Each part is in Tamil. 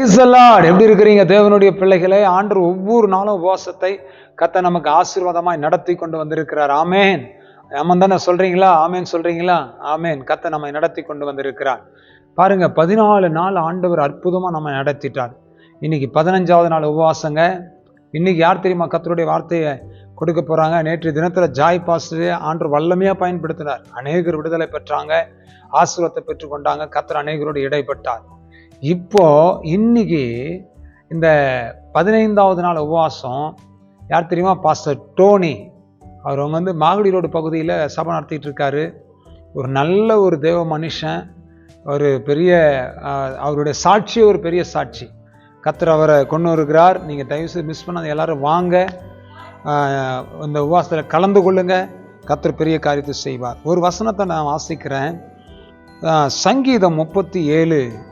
பிரைசலாட் எப்படி இருக்கிறீங்க? தேவனுடைய பிள்ளைகளே ஆண்டு ஒவ்வொரு நாளும் உபவாசத்தை கத்த நமக்கு ஆசீர்வாதமாய் நடத்தி கொண்டு வந்திருக்கிறார். ஆமேன். ஆமாம் தானே சொல்றீங்களா? ஆமேன் சொல்றீங்களா? ஆமேன். கத்த நம்மை நடத்தி கொண்டு வந்திருக்கிறார். பாருங்க பதினாலு நாள் ஆண்டவர் அற்புதமாக நம்ம நடத்திட்டார். இன்னைக்கு பதினஞ்சாவது நாள் உபவாசங்க. இன்னைக்கு யார் தெரியுமா கத்தருடைய வார்த்தையை கொடுக்க போகிறாங்க நேற்று தினத்தில் ஜாய் பாஸ்டரே ஆண்டு வல்லமையாக பயன்படுத்தினார். அநேகர் விடுதலை பெற்றாங்க. ஆசீர்வாதத்தை பெற்றுக்கொண்டாங்க. கத்தர் அநேகரோடு இடைப்பட்டார். இப்போ இன்னைக்கு இந்த பதினைந்தாவது நாள் உபவாசம் யார் தெரியுமா? பாஸ்டர் டோனி அவர் அவங்க வந்து மாகுடி ரோடு பகுதியில் சபை நடத்திட்டு இருக்காரு. ஒரு நல்ல ஒரு தேவ மனுஷன். ஒரு பெரிய அவருடைய சாட்சி ஒரு பெரிய சாட்சி. கத்தர் அவரை கொண்டு வருகிறார். நீங்கள் தயவுசெய்து மிஸ் பண்ணாத எல்லோரும் வாங்க. இந்த உபவாசத்தில் கலந்து கொள்ளுங்க. கத்தர் பெரிய காரியத்தை செய்வார். ஒரு வசனத்தை நான் வாசிக்கிறேன். சங்கீதம் முப்பத்தி ஏழு.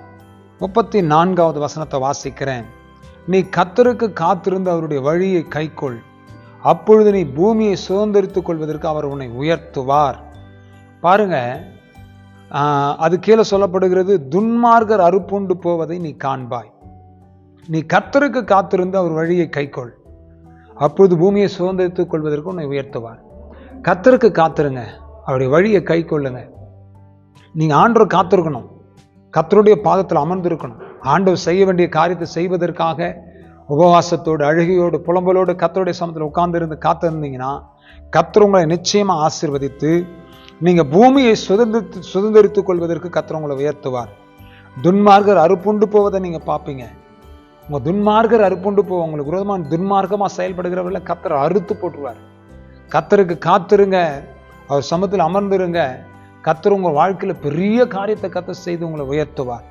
முப்பத்தி நான்காவது வசனத்தை வாசிக்கிறேன். நீ கத்தருக்கு காத்திருந்து அவருடைய வழியை கைக்கொள். அப்பொழுது நீ பூமியை சுதந்திரித்துக் கொள்வதற்கு அவர் உன்னை உயர்த்துவார். பாருங்க அது கீழே சொல்லப்படுகிறது துன்மார்கர் அறுப்புண்டு போவதை நீ காண்பாய். நீ கத்தருக்கு காத்திருந்து அவர் வழியை கைக்கொள். அப்பொழுது பூமியை சுதந்திரித்துக் கொள்வதற்கு உன்னை உயர்த்துவார். கத்தருக்கு காத்திருங்க அவருடைய வழியை கைக்கொள்ளுங்க. நீங்கள் ஆண்டோர் காத்திருக்கணும். கத்தருடைய பாதத்தில் அமர்ந்திருக்கணும். ஆண்டவர் செய்ய வேண்டிய காரியத்தை செய்வதற்காக உபவாசத்தோடு அழுகையோடு புலம்பலோடு கத்தருடைய சமத்தில் உட்கார்ந்துருந்து காத்திருந்தீங்கன்னா கத்தர் உங்களை நிச்சயமாக ஆசிர்வதித்து நீங்கள் பூமியை சுதந்திரித்து சுதந்திரித்துக் கொள்வதற்கு கத்தர் உங்களை உயர்த்துவார். துன்மார்கர் அறுப்புண்டு போவதை நீங்கள் பார்ப்பீங்க. உங்கள் துன்மார்கர் அறுப்புண்டு போவோம் உங்களுக்கு விரோதமான துன்மார்க்கமாக செயல்படுகிறவர்களை கத்தர் அறுத்து போட்டுருவார். கத்தருக்கு காத்திருங்க. அவர் சமத்தில் அமர்ந்திருங்க. கத்தர் உங்கள் வாழ்க்கையில் பெரிய காரியத்தை கத்த செய்து உங்களை உயர்த்துவார்.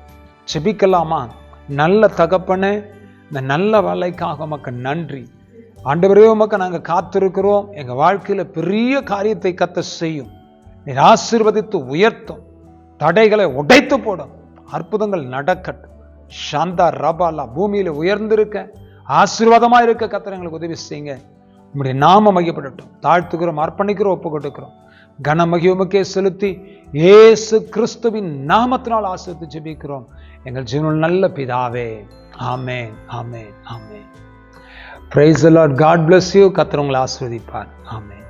செபிக்கலாமா நல்ல தகப்பனே இந்த நல்ல வேலைக்காக உமக்கு நன்றி. ஆண்டவரே உமக்கு நாங்கள் காத்திருக்கிறோம். எங்கள் வாழ்க்கையில் பெரிய காரியத்தை கத்த செய்யும். நீர் ஆசீர்வதித்து உயர்த்தும். தடைகளை உடைத்து போடும். அற்புதங்கள் நடக்கட்டும். சாந்தா ரபாலா பூமியில் உயர்ந்திருக்க ஆசீர்வாதமாக இருக்க கத்தர் எங்களுக்கு உதவி செய்யுங்க. உங்களுடைய நாம மையப்படட்டும் தாழ்த்துக்கிறோம் அர்ப்பணிக்கிறோம் ஒப்பு கொடுக்கிறோம் கனமகிமுக்கே செலுத்தி ஏசு கிறிஸ்துவின் நாமத்தினால் ஆசிரித்து ஜெபிக்கிறோம். எங்கள் ஜீவனில் நல்ல பிதாவே ஆமேன் ஆமேன் ஆமேன். Praise lord god bless you கத்திரவங்களை ஆஸ்வதிப்பார் ஆமேன்.